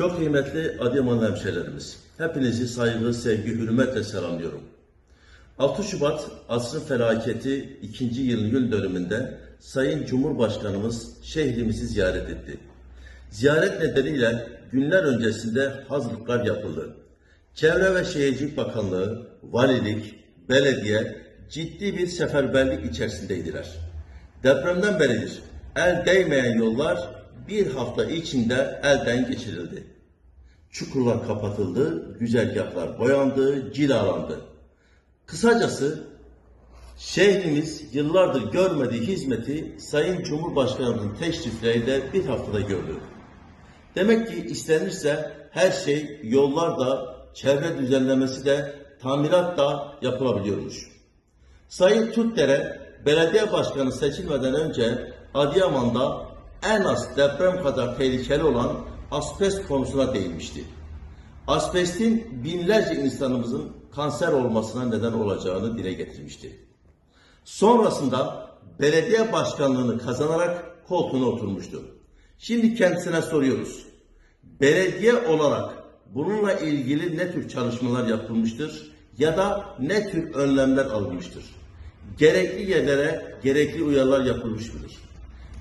Çok kıymetli Adıyaman hemşehrilerimiz, hepinizi saygı, sevgi, hürmetle selamlıyorum. 6 Şubat asrın felaketi 2. yıl yıl dönümünde Sayın Cumhurbaşkanımız şehrimizi ziyaret etti. Ziyaret nedeniyle günler öncesinde hazırlıklar yapıldı. Çevre ve Şehircilik Bakanlığı, valilik, belediye ciddi bir seferberlik içerisindeydiler. Depremden beridir el değmeyen yollar bir hafta içinde elden geçirildi. Çukurlar kapatıldı, güzergahlar boyandı, cilalandı. Kısacası şehrimiz yıllardır görmediği hizmeti Sayın Cumhurbaşkanımızın teşrifleriyle bir haftada gördü. Demek ki istenirse her şey yollar da, çevre düzenlemesi de, tamirat da yapılabiliyormuş. Sayın Tutdere belediye başkanı seçilmeden önce Adıyaman'da en az deprem kadar tehlikeli olan asbest konusuna değinmişti. Asbestin binlerce insanımızın kanser olmasına neden olacağını dile getirmişti. Sonrasında belediye başkanlığını kazanarak koltuğuna oturmuştu. Şimdi kendisine soruyoruz. Belediye olarak bununla ilgili ne tür çalışmalar yapılmıştır ya da ne tür önlemler alınmıştır? Gerekli yerlere gerekli uyarılar yapılmış mıdır?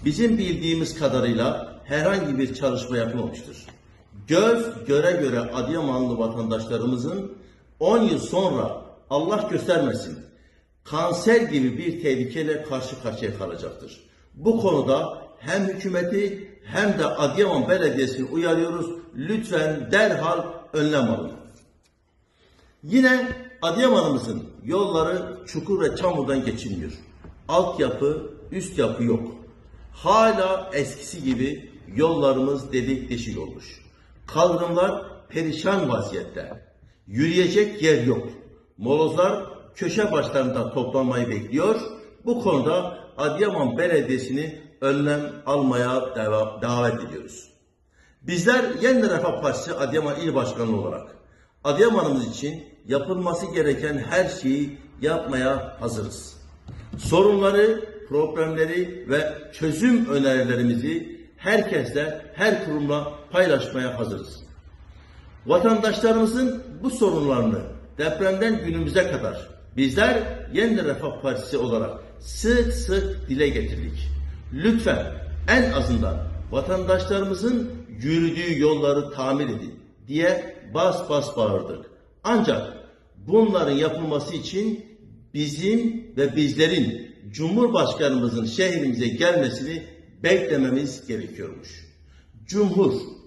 Bizim bildiğimiz kadarıyla herhangi bir çalışma yapılmamıştır. Göz göre göre Adıyamanlı vatandaşlarımızın 10 yıl sonra Allah göstermesin kanser gibi bir tehlikeyle karşı karşıya kalacaktır. Bu konuda hem hükümeti hem de Adıyaman Belediyesi'ni uyarıyoruz. Lütfen derhal önlem alın. Yine Adıyaman'ımızın yolları çukur ve çamurdan geçilmiyor. Altyapı, üst yapı yok. Hala eskisi gibi yollarımız delik deşik olmuş. Kaldırımlar perişan vaziyette. Yürüyecek yer yok. Molozlar köşe başlarında toplanmayı bekliyor. Bu konuda Adıyaman Belediyesi'ni önlem almaya davet ediyoruz. Bizler Yeniden Refah Partisi Adıyaman İl Başkanı olarak Adıyaman'ımız için yapılması gereken her şeyi yapmaya hazırız. Sorunları, problemleri ve çözüm önerilerimizi herkesle, her kurumla paylaşmaya hazırız. Vatandaşlarımızın bu sorunlarını depremden günümüze kadar bizler Yeniden Refah Partisi olarak sık sık dile getirdik. Lütfen en azından vatandaşlarımızın yürüdüğü yolları tamir edin diye bas bas bağırdık. Ancak bunların yapılması için bizim ve bizlerin Cumhurbaşkanımızın şehrimize gelmesini beklememiz gerekiyormuş. Cumhur